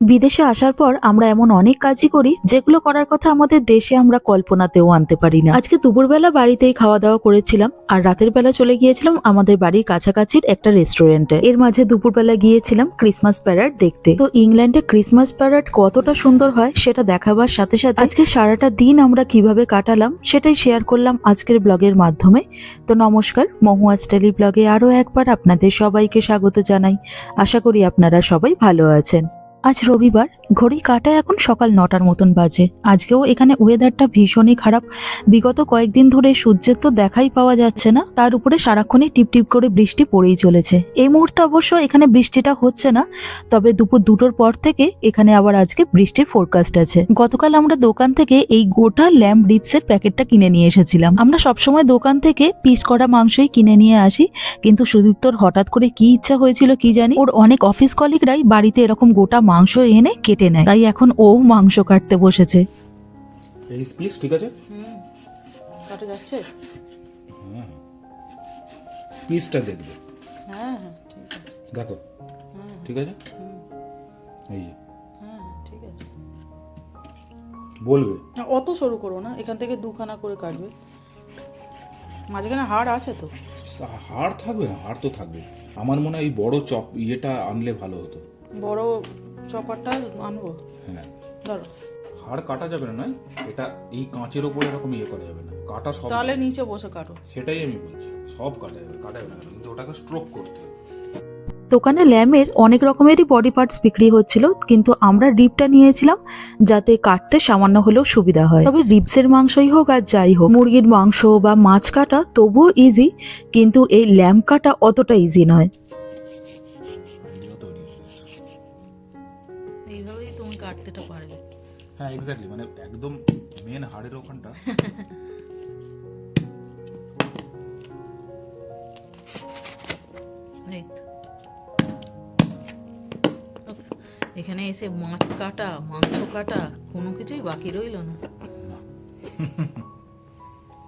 বিদেশে আসার পর আমরা এমন অনেক কাজই করি, যেগুলো করার কথা আমাদের দেশে আমরা কল্পনাতেও আনতে পারি না। আজকে দুপুরবেলা বাড়িতেই খাওয়া দাওয়া করেছিলাম, আর রাতের বেলা চলে গিয়েছিলাম আমাদের বাড়ির কাছাকাছির একটা রেস্টুরেন্টে। এর মাঝে দুপুরবেলা গিয়েছিলাম ক্রিসমাস প্যারেড দেখতে। তো ইংল্যান্ডে ক্রিসমাস প্যারেড কতটা সুন্দর হয়, সেটা দেখাবার সাথে সাথে আজকে সারাটা দিন আমরা কীভাবে কাটালাম, সেটাই শেয়ার করলাম আজকের ব্লগের মাধ্যমে। তো নমস্কার মহুয়া স্টাইলি ব্লগে আরও একবার আপনাদের সবাইকে স্বাগত জানাই। আশা করি আপনারা সবাই ভালো আছেন। আজ রবিবার, ঘড়ি কাটা এখন সকাল নটার মতন বাজে। আজকেও এখানে ওয়েদারটা ভীষণই খারাপ। বিগত কয়েকদিন ধরে সূর্যের তো দেখাই পাওয়া যাচ্ছে না, তার উপরে সারাক্ষণই টিপটিপ করে বৃষ্টি পড়েই চলেছে। এই মুহূর্তে অবশ্য এখানে বৃষ্টিটা হচ্ছে না, তবে দুপুর দুটোর পর থেকে এখানে আবার আজকে বৃষ্টির ফোরকাস্ট আছে। গতকাল আমরা দোকান থেকে এই গোটা ল্যাম্প রিপসের প্যাকেটটা কিনে নিয়ে এসেছিলাম। আমরা সবসময় দোকান থেকে পিস করা মাংসই কিনে নিয়ে আসি, কিন্তু সুদীপ্তর হঠাৎ করে কি ইচ্ছা হয়েছিল কি জানি, ওর অনেক অফিস কলিগরাই বাড়িতে এরকম গোটা মাংস এনে কেটে নেয়। তাই এখন ও মাংস কাটতে বসেছে। পিস ঠিক আছে? হুম কাটা যাচ্ছে? হ্যাঁ পিসটা দেখবে। হ্যাঁ হ্যাঁ ঠিক আছে। দেখো। হ্যাঁ ঠিক আছে? এই যে। হ্যাঁ ঠিক আছে। বলবে। না, অত সরু করো না এখান থেকে দুখানা করে কাটবে। মাঝখানে হাড় আছে তো। হাড় থাকবে না হাড় তো থাকবে। আমার মনে হয় এই বড় চপ ইয়েটা আনলে ভালো হতো। বড় চপারটা আনব। হ্যাঁ। ধরো। হাড় কাটা যাবে না নয়? এটা এই কাঁচের ওপর এরকম ইয়ে করা যাবে না। কাটা সব তাহলে নিচে বসে কাটো। সেটাই আমি বলছি। সব কাটা যাবে কাটা যাবে না কিন্তু ওটাকে স্ট্রোক করতে হবে। দোকানে ল্যামের অনেক রকমেরই বডি পার্টস বিক্রি হচ্ছিল কিন্তু আমরা রিবটা নিয়েছিলাম যাতে কাটতে সামান্য হলেও সুবিধা হয়। তবে রিবসের মাংসই হোক আর যাই হোক মুরগির মাংস বা মাছ কাটা তবুও ইজি কিন্তু এই ল্যাম্প কাটা অতটা ইজি নয়। হ্যাঁ এক্স্যাক্টলি মানে একদম মেন হাড়ের ওখানটা। এখানে এসে মাছ কাটা মাংস কাটা কোনো কিছুই বাকি রইল না।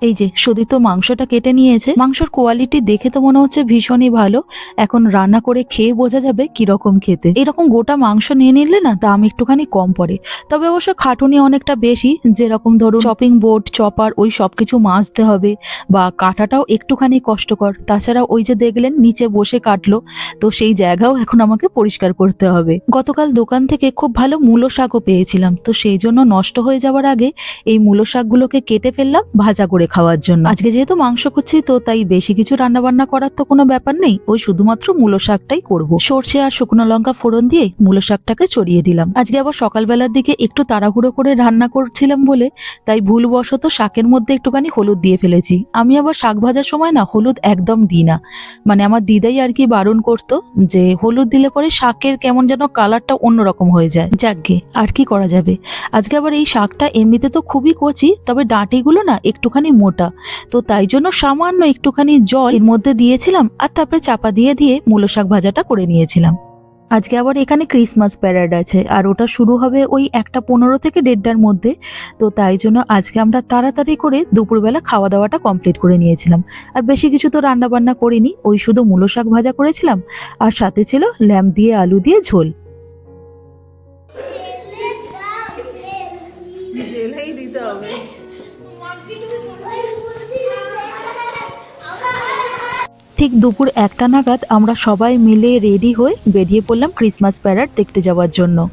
এই যে সুদীপ তো মাংসটা কেটে নিয়েছে। মাংসর কোয়ালিটি দেখে তো মনে হচ্ছে ভীষণই ভালো। এখন রান্না করে খেয়ে বোঝা যাবে কীরকম খেতে। এরকম গোটা মাংস নিয়ে নিলে না দাম একটুখানি কম পড়ে। তবে অবশ্য খাটুনি অনেকটা বেশি, যেরকম ধরুন চপিং বোর্ড চপার ওই সব কিছু মাজতে হবে বা কাটাটাও একটুখানি কষ্টকর। তাছাড়া ওই যে দেখলেন, নিচে বসে কাটলো, তো সেই জায়গাও এখন আমাকে পরিষ্কার করতে হবে। গতকাল দোকান থেকে খুব ভালো মূলো শাকও পেয়েছিলাম, তো সেই জন্য নষ্ট হয়ে যাওয়ার আগে এই মূলো শাকগুলোকে কেটে ফেললাম, ভাজা করে খাওয়ার জন্য। আজকে যেহেতু মাংস করছি, তো তাই বেশি কিছু রান্না বান্না করার তো কোনো ব্যাপার নেই। ওই শুধুমাত্র মূলো শাকটাই করব। সর্ষে আর শুকনো লঙ্কা ফোড়ন দিয়ে মূলো শাকটাকে চড়িয়ে দিলাম। আজকে আবার সকালবেলার দিকে একটু তাড়াহুড়ো করে রান্না করছিলাম বলে, তাই ভুলবশত শাকের মধ্যে একটুখানি হলুদ দিয়ে ফেলেছি। আমি আবার শাক ভাজার সময় না হলুদ একদম দিই না। মানে আমার দিদাই আর কি বারণ করতো যে, হলুদ দিলে পরে শাকের কেমন যেন কালারটা অন্যরকম হয়ে যায়। যাকগে, আর কি করা যাবে? আজকে আবার এই শাকটা এমনিতে তো খুবই কচি, তবে ডাঁটিগুলো না একটুখানি মোটা তো তাই জন্য সামান্য একটুখানি জল এর মধ্যে দিয়েছিলাম আর তারপরে চাপা দিয়ে দিয়ে মূলো শাক ভাজাটা করে নিয়েছিলাম আজকে আবার এখানে ক্রিসমাস প্যারেড আছে আর ওটা শুরু হবে ওই একটা পনেরো থেকে দেড়টার মধ্যে তো তাই জন্য আজকে আমরা তাড়াতাড়ি করে দুপুরবেলা খাওয়া দাওয়াটা কমপ্লিট করে নিয়েছিলাম আর বেশি কিছু তো রান্না বান্না করিনি ওই শুধু মূলো শাক ভাজা করেছিলাম আর সাথে ছিল ল্যাম্প দিয়ে আলু দিয়ে ঝোল জেলেই দিতে হবে ঠিক দুপুর একটা নাগাদ আমরা সবাই মিলে রেডি হয়ে বেরিয়ে পড়লাম ক্রিসমাস প্যারাড দেখতে যাওয়ার জন্য।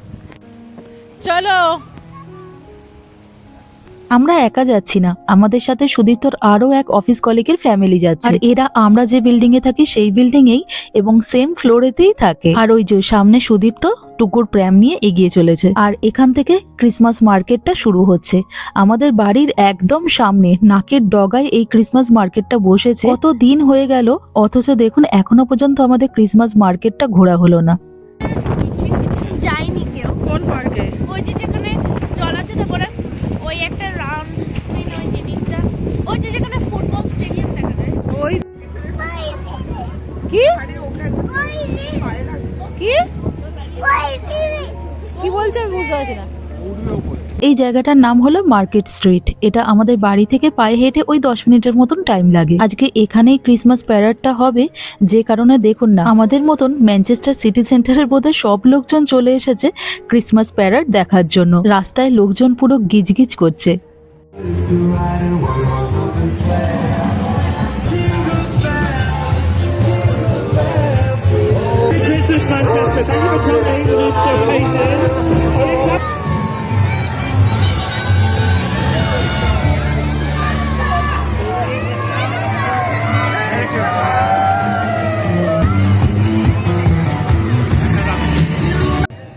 চলো। আমরা একা যাচ্ছি না। আমাদের সাথে সুদীপ্তর আরও এক অফিস কলিগের ফ্যামিলি যাচ্ছে। আর এরা আমরা যে বিল্ডিং এ থাকি সেই বিল্ডিং এই এবং সেম ফ্লোরেতেই থাকে। আর ওই যে সামনে সুদীপ্ত টুকুর প্র্যাম নিয়ে এগিয়ে চলেছে। আর এখান থেকে ক্রিসমাস মার্কেটটা শুরু হচ্ছে। আমাদের বাড়ির একদম সামনে নাকের ডগায় এই ক্রিসমাস মার্কেটটা বসেছে। কত দিন হয়ে গেল অথচ দেখুন এখনও পর্যন্ত আমাদের ক্রিসমাস মার্কেটটা ঘোরা হলো না। যাইনি কেউ। কোন পার্কে ওই যে যেখানে জল আছে তারপরে ওই একটা রাউন্ড স্ক্রিন ওই জিনিসটা ওই যে যেখানে ফুটবল স্টেডিয়াম দেখা যায় ওই কি এই জায়গাটার নাম হলো মার্কেট স্ট্রিট। এটা আমাদের বাড়ি থেকে পায়ে হেঁটে ওই দশ মিনিটের মতন টাইম লাগে। আজকে এখানেই ক্রিসমাস প্যারাডটা হবে, যে কারণে দেখুন না, আমাদের মতন ম্যানচেস্টার সিটি সেন্টারের বোধে সব লোকজন চলে এসেছে ক্রিসমাস প্যারাড দেখার জন্য। রাস্তায় লোকজন পুরো গিজগিজ করছে।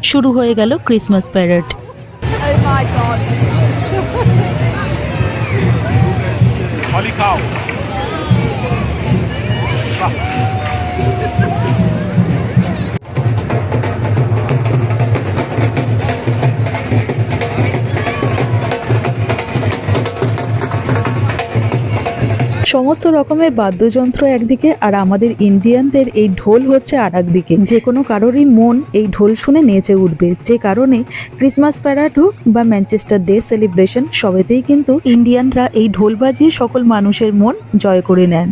শুরু হয়ে গেল ক্রিসমাস প্যারেড সমস্ত রকমের বাদ্যযন্ত্র একদিকে আর আমাদের ইন্ডিয়ানদের এই ঢোল হচ্ছে আর একদিকে যে কোনো কারোরই মন এই ঢোল শুনে নেচে উঠবে। যে কারণে ক্রিসমাস প্যারাড হোক বা ম্যানচেস্টার ডে সেলিব্রেশন সবেতেই কিন্তু ইন্ডিয়ানরা এই ঢোল বাজিয়ে সকল মানুষের মন জয় করে নেন।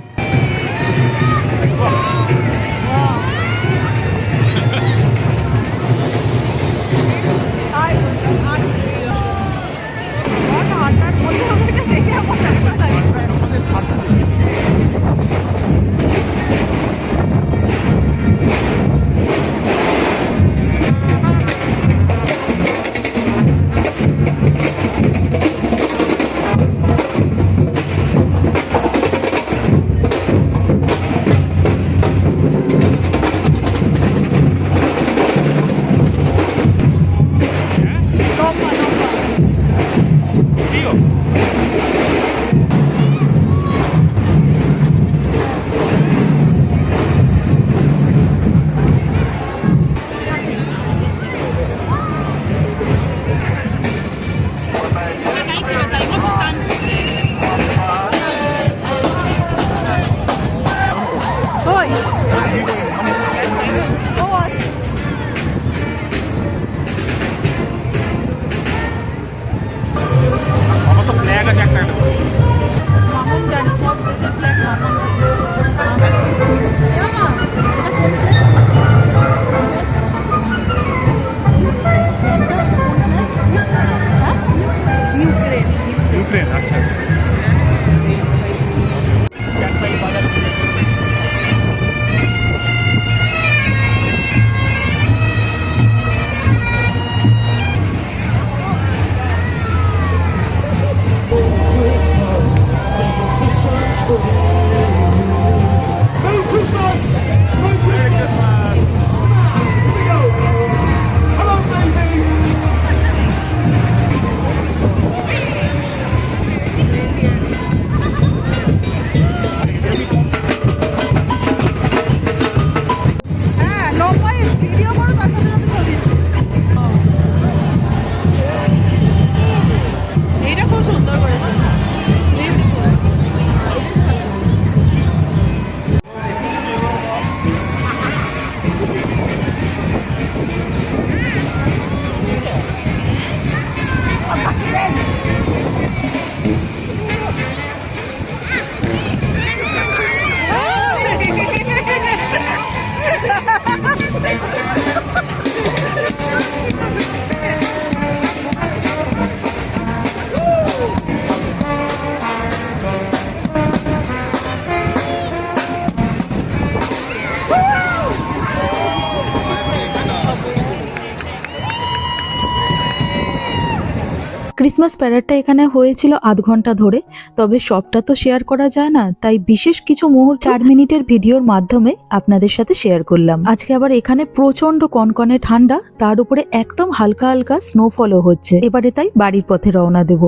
ক্রিসমাস প্যারেডটা এখানে হয়েছিল আধ ঘণ্টা ধরে তবে সবটা তো শেয়ার করা যায় না তাই বিশেষ কিছু মুহূর্ত চার মিনিটের ভিডিওর মাধ্যমে আপনাদের সাথে শেয়ার করলাম আজকে আবার এখানে প্রচণ্ড কনকনে ঠান্ডা তার উপরে একদম হালকা হালকা স্নোফলও হচ্ছে এবারে তাই বাড়ির পথে রওনা দেব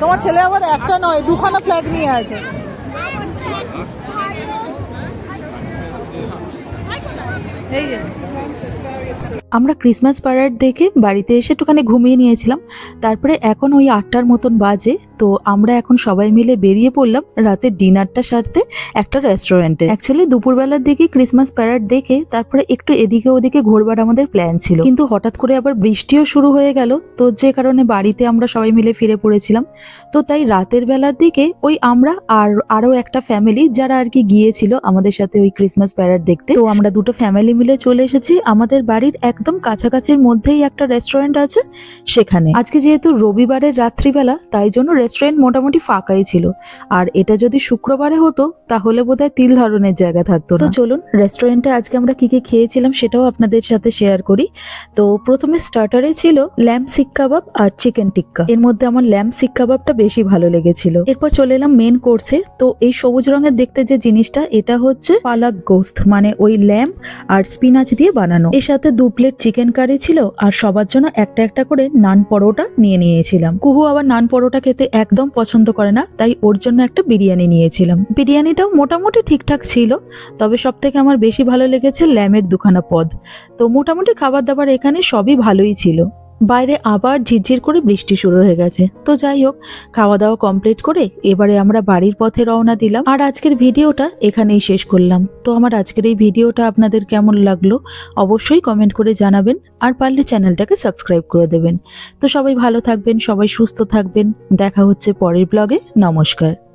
তোমার ছেলে আবার একটা নয় দুখানা ফ্ল্যাগ নিয়ে আছে এই যে আমরা ক্রিসমাস প্যারেড দেখে বাড়িতে এসে একটুখানি ঘুমিয়ে নিয়েছিলাম। তারপরে এখন ওই আটটার মতন বাজে। তো আমরা এখন সবাই মিলে বেরিয়ে পড়লাম রাতের ডিনারটা সারতে একটা রেস্টুরেন্টে অ্যাকচুয়ালি দুপুরবেলার দিকে ক্রিসমাস প্যারাড দেখে তারপরে একটু এদিকে ওদিকে ঘোরবার আমাদের প্ল্যান ছিল। কিন্তু হঠাৎ করে আবার বৃষ্টিও শুরু হয়ে গেল। তো যে কারণে বাড়িতে আমরা সবাই মিলে ফিরে পড়েছিলাম। তো তাই রাতের বেলার দিকে ওই আমরা আর আরও একটা ফ্যামিলি যারা আর কি গিয়েছিল আমাদের সাথে ওই ক্রিসমাস প্যারাড দেখতে। তো আমরা দুটো ফ্যামিলি মিলে চলে এসেছি। আমাদের বাড়ির একদম কাছাকাছির মধ্যেই একটা রেস্টুরেন্ট আছে সেখানে। আজকে যেহেতু রবিবারের রাত্রিবেলা, তাই জন্য রেস্টুরেন্ট মোটামুটি ফাঁকাই ছিল। আর এটা যদি শুক্রবারে হতো, তাহলে বোধহয় তিল ধরনের জায়গা থাকতো তো চলুন রেস্টুরেন্টে আজকে আমরা কি কি খেয়েছিলাম সেটাও আপনাদের সাথে শেয়ার করি। তো প্রথমে স্টার্টারে ছিল ল্যাম্প সিক কাবাব আর চিকেন টিক্কা এর মধ্যে আমার ল্যাম্প সিক কাবাবটা বেশি ভালো লেগেছিল। এরপর চলে এলাম মেন কোর্সে তো এই সবুজ রঙের দেখতে যে জিনিসটা, এটা হচ্ছে পালাক গোস্ত মানে ওই ল্যাম্প আর স্পিনাচ দিয়ে বানানো। এর সাথে দু প্লেট চিকেন কারি ছিল, আর সবার জন্য একটা একটা করে নান পরোটা নিয়ে নিয়েছিলাম। কুহু আবার নান পরোটা খেতে একদম পছন্দ করে না, তাই ওর জন্য একটা বিরিয়ানি নিয়েছিলাম। বিরিয়ানিটাও মোটামুটি ঠিকঠাক ছিল, তবে সব থেকে আমার বেশি ভালো লেগেছে ল্যামের দুখানা পদ। তো মোটামুটি খাবার দাবার এখানে সবই ভালোই ছিল। বাইরে আবার ঝিরঝির করে বৃষ্টি শুরু হয়ে গেছে। তো যাই হোক খাওয়া দাওয়া কমপ্লিট করে এবারে আমরা বাড়ির পথে রওনা দিলাম। আর আজকের ভিডিওটা এখানেই শেষ করলাম। তো আমার আজকের এই ভিডিওটা আপনাদের কেমন লাগল অবশ্যই কমেন্ট করে জানাবেন। আর পারলে চ্যানেলটাকে সাবস্ক্রাইব করে দেবেন। তো সবাই ভালো থাকবেন, সবাই সুস্থ থাকবেন। দেখা হচ্ছে পরের ব্লগে নমস্কার।